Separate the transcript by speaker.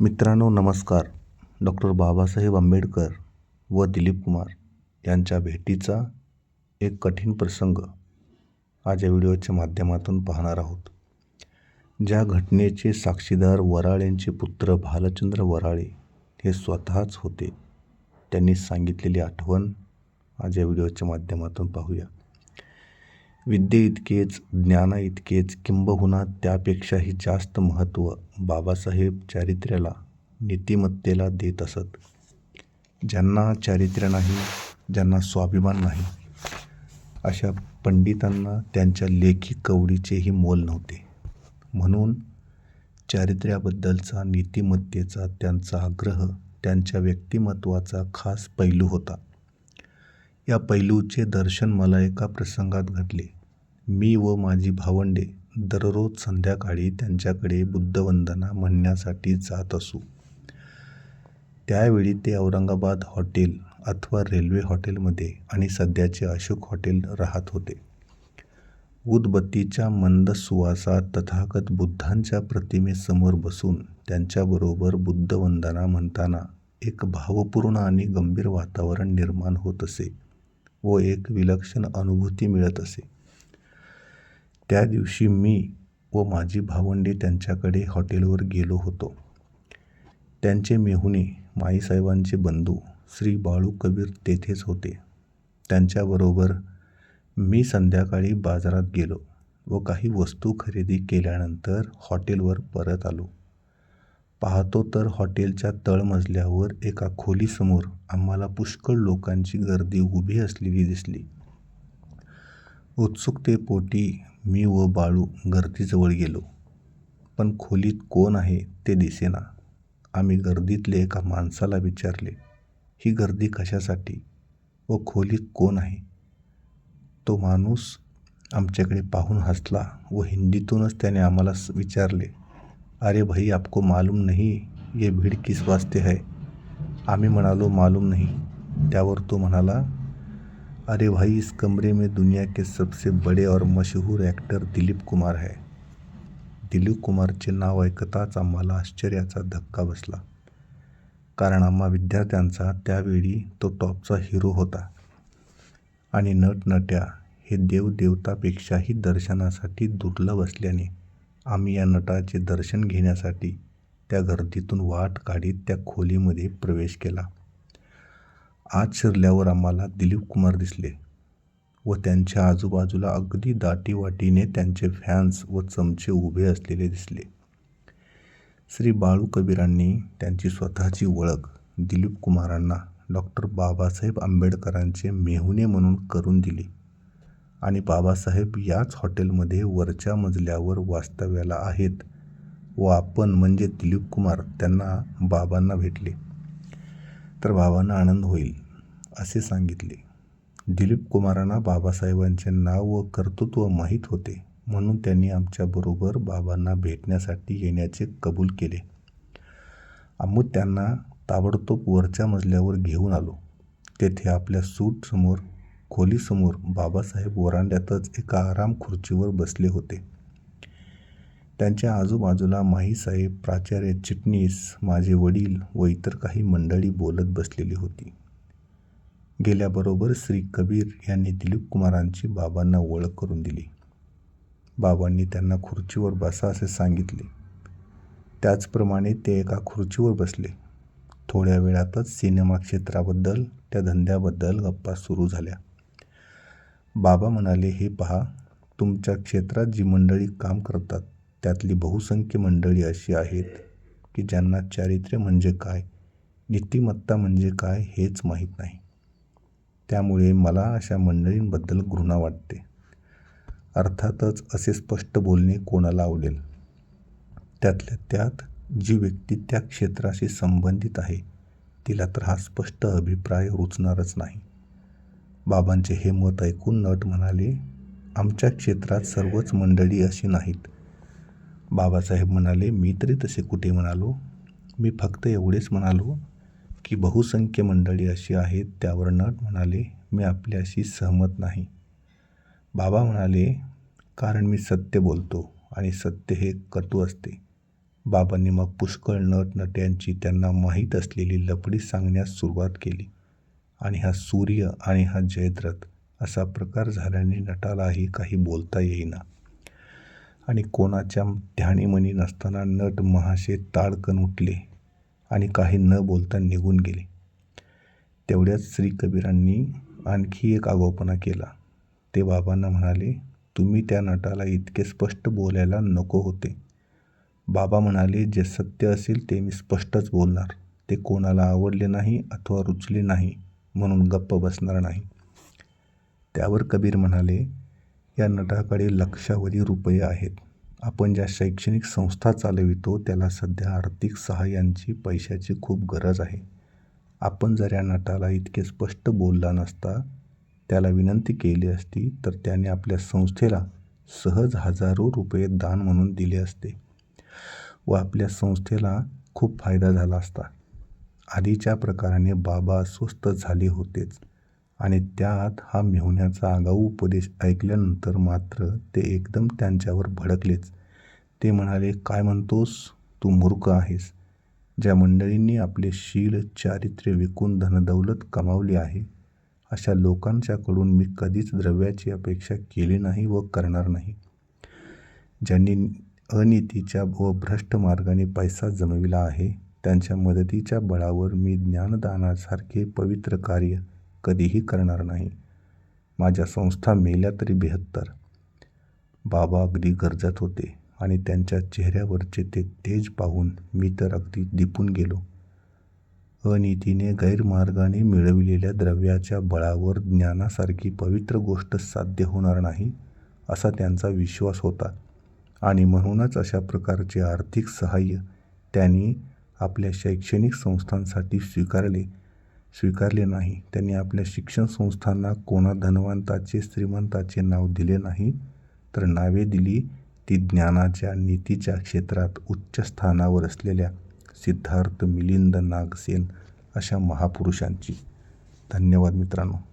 Speaker 1: मित्रांनो नमस्कार. डॉक्टर बाबासाहेब आंबेडकर व दिलीप कुमार यांच्या भेटीचा एक कठीण प्रसंग आज या व्हिडिओच्या माध्यमातून पाहणार आहोत. ज्या घटनेचे साक्षीदार वराळ यांचे पुत्र भालचंद्र वराळे हे स्वतःच होते त्यांनी सांगितलेली आठवण आज या व्हिडिओच्या माध्यमातून पाहूया. विद्येइतकेच ज्ञानाइतकेच किंबहुना त्यापेक्षाही जास्त महत्त्व बाबासाहेब चारित्र्याला नीतिमत्तेला देत असत. ज्यांना चारित्र्य नाही ज्यांना स्वाभिमान नाही अशा पंडितांना त्यांच्या लेखी कवडीचेही मोल नव्हते. म्हणून चारित्र्याबद्दलचा नीतिमत्तेचा त्यांचा आग्रह त्यांच्या व्यक्तिमत्वाचा खास पैलू होता. या पैलूचे दर्शन मला एका प्रसंगात घडले. मी व माझी भावंडे दररोज संध्याकाळी त्यांच्याकडे बुद्धवंदना म्हणण्यासाठी जात असू. त्यावेळी ते औरंगाबाद हॉटेल अथवा रेल्वे हॉटेलमध्ये आणि सध्याचे अशोक हॉटेल राहत होते. उदबत्तीच्या मंद सुवासात तथागत बुद्धांच्या प्रतिमेसमोर बसून त्यांच्याबरोबर बुद्धवंदना म्हणताना एक भावपूर्ण आणि गंभीर वातावरण निर्माण होत असे. व एक विलक्षण अनुभूती मिळत असे. त्या दिवशी मी व माझी भावंडी त्यांच्याकडे हॉटेलवर गेलो होतो. त्यांचे मेहुणे माईसाहेबांचे बंधू श्री बाळू कबीर तेथेच होते. त्यांच्याबरोबर मी संध्याकाळी बाजारात गेलो व काही वस्तू खरेदी केल्यानंतर हॉटेलवर परत आलो. पाहतो तर हॉटेलच्या तळमजल्यावर एका खोलीसमोर आम्हाला पुष्कळ लोकांची गर्दी उभी असलेली दिसली. उत्सुकतेपोटी मी व बाळू गर्दीजवळ गेलो. पण खोलीत कोण आहे ते दिसेना. आम्ही गर्दीतले एका माणसाला विचारले ही गर्दी कशासाठी व खोलीत कोण आहे? तो माणूस आमच्याकडे पाहून हसला व हिंदीतूनच त्याने आम्हाला स- विचारले अरे भाई आपको मालूम नहीं ये भीड़ किस वास्ते है? आम्ही म्हणालो मालूम नहीं। त्यावर तो म्हणाला अरे भाई इस कमरे में दुनिया के सबसे बड़े और मशहूर ॲक्टर दिलीप कुमार है। दिलीप कुमारचे नाव ऐकताच आम्हाला आश्चर्याचा धक्का बसला. कारण आम्हा विद्यार्थ्यांचा त्यावेळी तो टॉपचा हिरो होता. आणि नटनट्या हे देवदेवतापेक्षाही दर्शनासाठी दुर्लभ असल्याने आम्ही या नटाचे दर्शन घेण्यासाठी त्या गर्दीतून वाट काढीत त्या खोलीमध्ये प्रवेश केला. आत शिरल्यावर आम्हाला दिलीप कुमार दिसले व त्यांच्या आजूबाजूला अगदी दाटीवाटीने त्यांचे फॅन्स व चमचे उभे असलेले दिसले. श्री बाळू कबीरांनी त्यांची स्वतःची ओळख दिलीप कुमारांना डॉक्टर बाबासाहेब आंबेडकरांचे मेहुणे म्हणून करून दिली. आणि बाबासाहेब याच हॉटेलमध्ये वरच्या मजल्यावर वास्तव्याला आहेत. व आपण म्हणजे दिलीप कुमार त्यांना बाबांना भेटले. तर बाबांना आनंद होईल असे सांगितले. दिलीप कुमारांना बाबासाहेबांचे नाव व कर्तृत्व माहीत होते म्हणून त्यांनी आमच्याबरोबर बाबांना भेटण्यासाठी येण्याचे कबूल केले. आम्ही त्यांना ताबडतोब वरच्या मजल्यावर घेऊन आलो. तेथे आपल्या सूटसमोर खोलीसमोर बाबासाहेब वरांड्यातच एका आराम खुर्चीवर बसले होते. त्यांच्या आजूबाजूला माहीसाहेब प्राचार्य चिटणीस माझे वडील व इतर काही मंडळी बोलत बसलेली होती. गेल्याबरोबर श्री कबीर यांनी दिलीप कुमारांची बाबांना ओळख करून दिली. बाबांनी त्यांना खुर्चीवर बसा असे सांगितले. त्याचप्रमाणे ते एका खुर्चीवर बसले. थोड्या वेळातच सिनेमा क्षेत्राबद्दल त्या धंद्याबद्दल गप्पा सुरू झाल्या. बाबा म्हणाले हे पहा तुमच्या क्षेत्रात जी मंडळी काम करतात त्यातली बहुसंख्य मंडळी अशी आहेत की ज्यांना चारित्र्य म्हणजे काय नीतिमत्ता म्हणजे काय हेच माहीत नाही. त्यामुळे मला अशा मंडळींबद्दल घृणा वाटते. अर्थातच असे स्पष्ट बोलणे कोणाला आवडेल? त्यातल्या त्यात जी व्यक्ती त्या क्षेत्राशी संबंधित आहे तिला तर हा स्पष्ट अभिप्राय रुचणारच नाही. बाबांचे हे मत ऐकून नट म्हणाले आमच्या क्षेत्रात सर्वच मंडळी अशी नाहीत. बाबासाहेब म्हणाले मी तरी तसे कुठे म्हणालो? मी फक्त एवढेच म्हणालो की बहुसंख्य मंडळी अशी आहेत त्यावर नट म्हणाले मी आपल्याशी सहमत नाही. बाबा म्हणाले कारण मी सत्य बोलतो आणि सत्य हे कटू असते. बाबांनी मग पुष्कळ नट नट्यांची त्यांना माहीत असलेली लफडी सांगण्यास सुरुवात केली. आणि हा सूर्य आणि हा जयद्रथ असा प्रकार झाल्याने नटालाही काही बोलता येईना. आणि कोणाच्या ध्यानीमनी नसताना नट महाशे ताडकन उठले आणि काही न बोलता निघून गेले. तेवढ्याच श्री कबीरांनी आणखी एक आगोपना केला. ते बाबांना म्हणाले तुम्ही त्या नटाला इतके स्पष्ट बोलायला नको होते. बाबा म्हणाले जे सत्य असेल ते मी स्पष्टच बोलणार. ते कोणाला आवडले नाही अथवा रुचले नाही. म्हणून गप्प बसणार नाही. त्यावर कबीर म्हणाले या नटाकडे लक्षावधी रुपये आहेत. आपण ज्या शैक्षणिक संस्था चालवितो त्याला सध्या आर्थिक सहाय्यांची पैशाची खूप गरज आहे. आपण जर या नटाला इतके स्पष्ट बोलला नसता त्याला विनंती केली असती तर त्याने आपल्या संस्थेला सहज हजारो रुपये दान म्हणून दिले असते व आपल्या संस्थेला खूप फायदा झाला असता. आधीच्या प्रकाराने बाबा अस्वस्थ झाले होतेच आणि त्यात हा मेहुण्याचा आगाऊ उपदेश ऐकल्यानंतर मात्र ते एकदम त्यांच्यावर भडकलेच. ते म्हणाले काय म्हणतोस? तू मूर्ख आहेस. ज्या मंडळींनी आपले शील चारित्र्य विकून धनदौलत कमावली आहे अशा लोकांच्याकडून मी कधीच द्रव्याची अपेक्षा केली नाही व करणार नाही. ज्यांनी अनितीच्या व भ्रष्ट मार्गाने पैसा जमविला आहे त्यांच्या मदतीच्या बळावर मी ज्ञानदानासारखे पवित्र कार्य कधीही करणार नाही. माझ्या संस्था मेल्या तरी बेहत्तर. बाबा अगदी गरजत होते आणि त्यांच्या चेहऱ्यावरचे ते तेज पाहून मी तर अगदी दिपून गेलो. अनितीने गैरमार्गाने मिळविलेल्या द्रव्याच्या बळावर ज्ञानासारखी पवित्र गोष्ट साध्य होणार नाही असा त्यांचा विश्वास होता. आणि म्हणूनच अशा प्रकारचे आर्थिक सहाय्य त्यांनी आपल्या शैक्षणिक संस्थांसाठी स्वीकारले स्वीकारले नाही. त्यांनी आपल्या शिक्षण संस्थांना कोणा धनवंताचे श्रीमंताचे नाव दिले नाही तर नावे दिली ती ज्ञानाच्या नीतीच्या क्षेत्रात उच्च स्थानावर असलेल्या सिद्धार्थ मिलिंद नागसेन अशा महापुरुषांची. धन्यवाद मित्रांनो.